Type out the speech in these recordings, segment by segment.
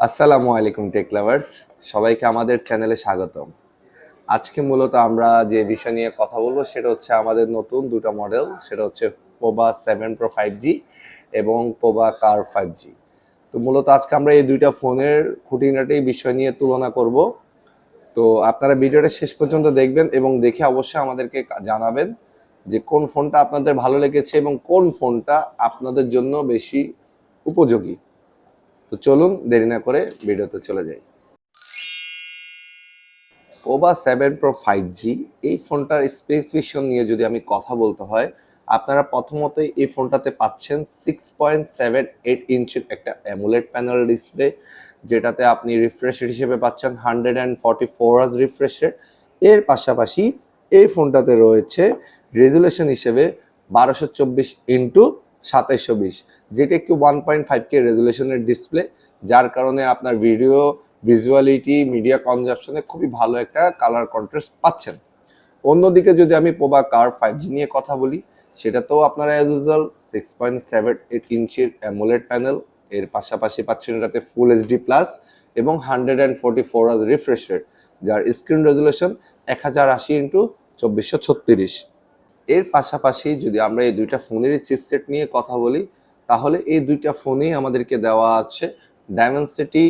আসসালামু আলাইকুম take lovers সবাইকে আমাদের চ্যানেলে স্বাগতম। আজকে মূলত আমরা যে বিষয় নিয়ে কথা বলব, সেটা হচ্ছে আমাদের নতুন দুটো মডেল সেটা হচ্ছে Pova seven pro five G এবং পোবা কার ফাইভ জি তো মূলত আজকে আমরা এই দুইটা ফোনের খুঁটিনাটি বিষয় নিয়ে তুলনা করব। তো আপনারা ভিডিওটা শেষ পর্যন্ত দেখবেন এবং দেখে অবশ্যই আমাদেরকে জানাবেন যে কোন ফোনটা আপনাদের ভালো লেগেছে এবং কোন ফোনটা আপনাদের জন্য বেশি উপযোগী। তো চলুন দেরি না করে ভিডিওতে চলে যাই। ওবা সেভেন প্রো ফাইভ জি এই ফোনটার স্পেসিফিকেশন নিয়ে যদি আমি কথা বলতে হয়, আপনারা প্রথমতই এই ফোনটাতে পাচ্ছেন সিক্স পয়েন্ট সেভেন এইট ইঞ্চের একটা অ্যামুলেট প্যানেল ডিসপ্লে যেটাতে আপনি রিফ্রেশ হিসেবে পাচ্ছেন হান্ড্রেড অ্যান্ড ফর্টি ফোর আজ রিফ্রেশ এর পাশাপাশি এই ফোনটাতে রয়েছে রেজুলেশন হিসেবে বারোশো চব্বিশ ইন্টু সাতাইশশো বিশ। যেটি একটি ওয়ান পয়েন্ট ফাইভ কে রেজুলেশনের ডিসপ্লে যার কারণে আপনার ভিডিও ভিজুয়ালিটি মিডিয়া কনজাপশনে খুবই ভালো একটা কালার কন্ট্রাস্ট পাচ্ছেন। অন্যদিকে যদি আমি পোবা কার ফাইভ জি নিয়ে কথা বলি, সেটাতেও আপনারা as usual six point seven eight ইঞ্চির অ্যামোলেড প্যানেল এর পাশাপাশি পাচ্ছেন এটাতে ফুল এইচডি প্লাস এবং হান্ড্রেড অ্যান্ড ফোর্টি ফোর আজ রিফ্রেশ রেট যার স্ক্রিন রেজুলেশন এক হাজার আশি ইন্টু চব্বিশশো ছত্রিশ। এর পাশাপাশি যদি আমরা এই দুইটা ফোনেরই চিপসেট নিয়ে কথা বলি তাহলে এই দুইটা ফোনেই আমাদেরকে দেওয়া আছে Dimensity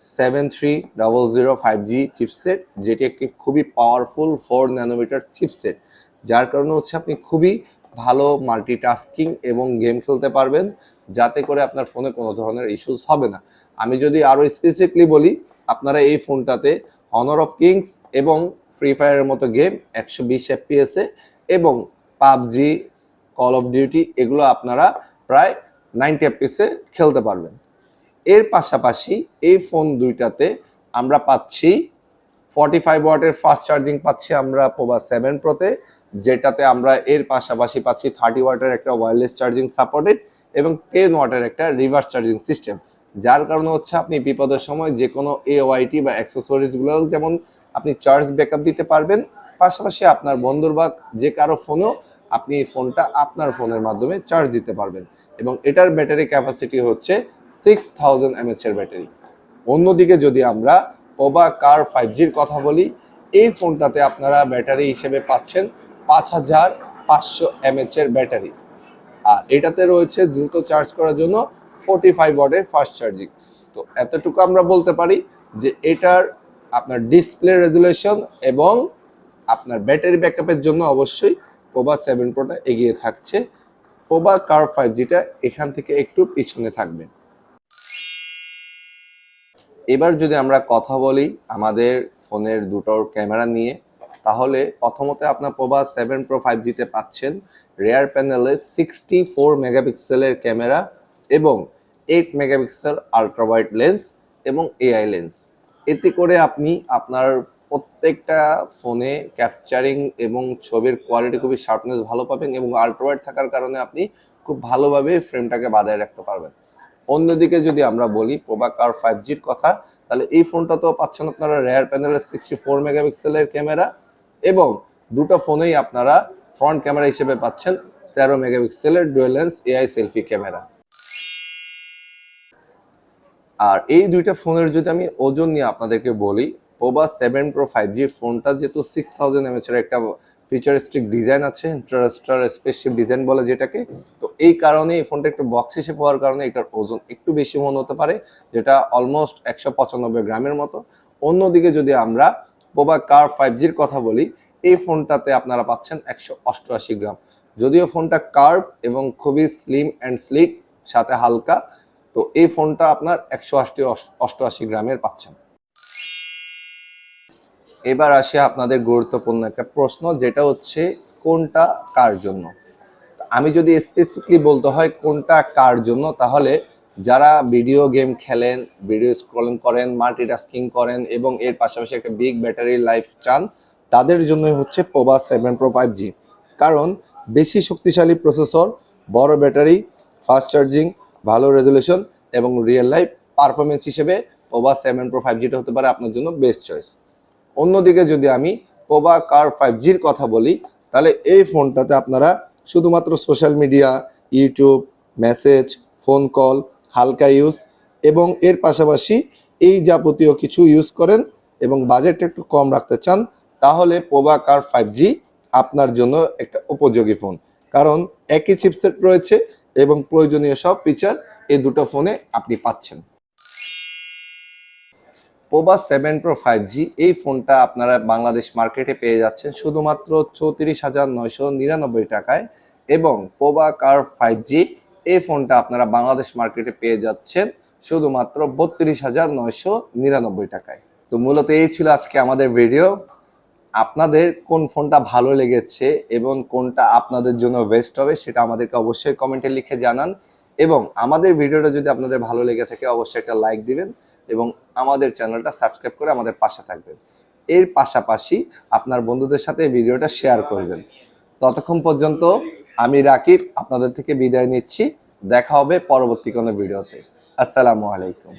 seven three double zero five G chipset যেটি একটি খুবই পাওয়ারফুল ফোর ন্যানোমিটার চিপসেট যার কারণে হচ্ছে আপনি খুবই ভালো মাল্টিটাস্কিং এবং গেম খেলতে পারবেন, যাতে করে আপনার ফোনে কোনো ধরনের ইস্যুস হবে না। আমি যদি আরও স্পেসিফিকলি বলি, আপনারা এই ফোনটাতে অনার অফ কিংস এবং ফ্রি ফায়ারের মতো গেম একশো বিশ এফপিএসে এবং পাবজি কল অফ ডিউটি এগুলো আপনারা প্রায় নাইনটি এফপিএসে খেলতে পারবেন। এর পাশাপাশি এই ফোন দুইটাতে আমরা পাচ্ছি ফর্টি ফাইভ ওয়াটের ফাস্ট চার্জিং পাচ্ছি আমরা পোবা সেভেন প্রোতে যেটাতে আমরা এর পাশাপাশি পাচ্ছি থার্টি ওয়াটের একটা ওয়্যারলেস চার্জিং সাপোর্টেড এবং টেন ওয়াটের একটা রিভার্স চার্জিং সিস্টেম যার কারণে হচ্ছে আপনি বিপদের সময় যে কোনো এওআইটি বা অ্যাক্সেসরিজগুলো যেমন আপনি চার্জ ব্যাকআপ দিতে পারবেন, পাশাপাশি আপনার বন্ধুর বা যে কারও ফোনও আপনি এই ফোনটা আপনার ফোনের মাধ্যমে চার্জ দিতে পারবেন। এবং এটার ব্যাটারি ক্যাপাসিটি হচ্ছে সিক্স থাউজেন্ড এমএচ এর ব্যাটারি অন্যদিকে যদি আমরা পোবা কার ফাইভ জির কথা বলি, এই ফোনটাতে আপনারা ব্যাটারি হিসেবে পাচ্ছেন পাঁচ হাজার পাঁচশো এমএচ এর ব্যাটারি আর এটাতে রয়েছে দ্রুত চার্জ করার জন্য ফোর্টি ফাইভ ওয়াটের ফাস্ট চার্জিং তো এতটুকু আমরা বলতে পারি যে এটার আপনার ডিসপ্লে রেজুলেশন এবং আপনার ব্যাটারি ব্যাকআপের জন্য অবশ্যই পোবা সেভেন প্রোটা এগিয়ে থাকছে। পোবা কার ফাইভ জিটা এখান থেকে একটু পিছনে থাকবে। এবার যদি আমরা কথা বলি আমাদের ফোনের দুটোর ক্যামেরা নিয়ে, তাহলে প্রথমত আপনার পোবা সেভেন প্রো ফাইভ জিতে পাচ্ছেন রেয়ার প্যানেলে সিক্সটি ফোর মেগাপিক্সেলের ক্যামেরা এবং eight megapixel ultra wide lens এবং এআই লেন্স এতে করে আপনি আপনার প্রত্যেকটা ফোনে ক্যাপচারিং এবং ছবির কোয়ালিটি খুবই শার্পনেস ভালো পাবেন এবং আলট্রা ওয়াইড থাকার কারণে আপনি খুব ভালোভাবে ফ্রেমটাকে বাঁধায় রাখতে পারবেন। অন্যদিকে যদি আমরা বলি প্রোবা কার ফাইভ জির কথা, তাহলে এই ফোনটা তো পাচ্ছেন আপনারা রেয়ার প্যানেলের সিক্সটি ফোর মেগাপিক্সেলের ক্যামেরা এবং দুটো ফোনেই আপনারা ফ্রন্ট ক্যামেরা হিসেবে পাচ্ছেন তেরো মেগাপিক্সেলের dual lens AI selfie camera আর এই দুইটা ফোনের যদি আমি ওজন নিয়ে আপনাদেরকে বলি Pova seven pro five G ফোনটা যেহেতু সিক্স থাউজেন্ড এমএচ এর একটা ফিচারিস্টিক ডিজাইন আছে ইন্টারস্টার স্পেসশিপ ডিজাইন বলে যেটাকে, তো এই কারণে এই ফোনটা একটু বক্স হিসেবে হওয়ার কারণে এটার ওজন একটু বেশি মনে হতে পারে, যেটা অলমোস্ট একশো পঁচানব্বই গ্রামের মতো। অন্যদিকে যদি আমরা পোবা কার ফাইভ জির কথা বলি, এই ফোনটাতে আপনারা পাচ্ছেন একশো অষ্টআশি গ্রাম। যদিও ফোনটা কার্ভ এবং খুবই স্লিম অ্যান্ড স্লিক সাথে হালকা, তো এই ফোনটা আপনার একশো আশি অষ্টআশি গ্রামের পাচ্ছেন। এবার আসি আপনাদের গুরুত্বপূর্ণ একটা প্রশ্ন, যেটা হচ্ছে কোনটা কার জন্য? আমি যদি স্পেসিফিকলি বলতে হয় কোনটা কার জন্য, তাহলে যারা ভিডিও গেম খেলেন ভিডিও স্ক্রলিং করেন মাল্টিটাস্কিং করেন, এবং এর পাশাপাশি একটা বিগ ব্যাটারি লাইফ চান, তাদের জন্যই হচ্ছে Pova seven pro five G কারণ বেশি শক্তিশালী প্রসেসর বড় ব্যাটারি ফাস্ট চার্জিং ভালো রেজুলেশন এবং রিয়েল লাইফ পারফরমেন্স হিসেবে পোবা সেভেন প্রো ফাইভ জিটা হতে পারে আপনার জন্য বেস্ট চয়েস অন্যদিকে যদি আমি পোবা কার ফাইভ জির কথা বলি, তাহলে এই ফোনটাতে আপনারা শুধুমাত্র social media YouTube message phone call হালকা ইউজ এবং এর পাশাপাশি এই যাবতীয় কিছু ইউজ করেন এবং বাজেটটা একটু কম রাখতে চান, তাহলে পোবা কার ফাইভ জি আপনার জন্য একটা উপযোগী ফোন কারণ একই চিপসেট রয়েছে এবং প্রয়োজনীয় সব ফিচার এই দুটো ফোনে আপনি পাচ্ছেন। Pova seven pro five G এই ফোনটা আপনারা বাংলাদেশ মার্কেটে পেয়ে যাচ্ছেন শুধুমাত্র চৌত্রিশ হাজার নয়শো নিরানব্বই টাকায় এবং পোবা কার ফাইভ জি এই ফোনটা আপনারা বাংলাদেশ মার্কেটে পেয়ে যাচ্ছেন শুধুমাত্র বত্রিশ হাজার নয়শো নিরানব্বই টাকায়। তো মূলত এই ছিল আজকে আমাদের ভিডিও আপনাদের কোন ফোনটা ভালো লেগেছে এবং কোনটা আপনাদের জন্য বেস্ট হবে সেটা আমাদেরকে অবশ্যই কমেন্টে লিখে জানান এবং আমাদের ভিডিওটা যদি আপনাদের ভালো লেগে থাকে অবশ্যই একটা লাইক দিবেন। এবং আমাদের চ্যানেলটা সাবস্ক্রাইব করে আমাদের পাশে থাকবেন। এর পাশাপাশি আপনার বন্ধুদের সাথে ভিডিওটা শেয়ার করবেন। ততক্ষণ পর্যন্ত আমি রাকিব, আপনাদের থেকে বিদায় নিচ্ছি। দেখা হবে পরবর্তী কোনো ভিডিওতে। আসসালামু আলাইকুম।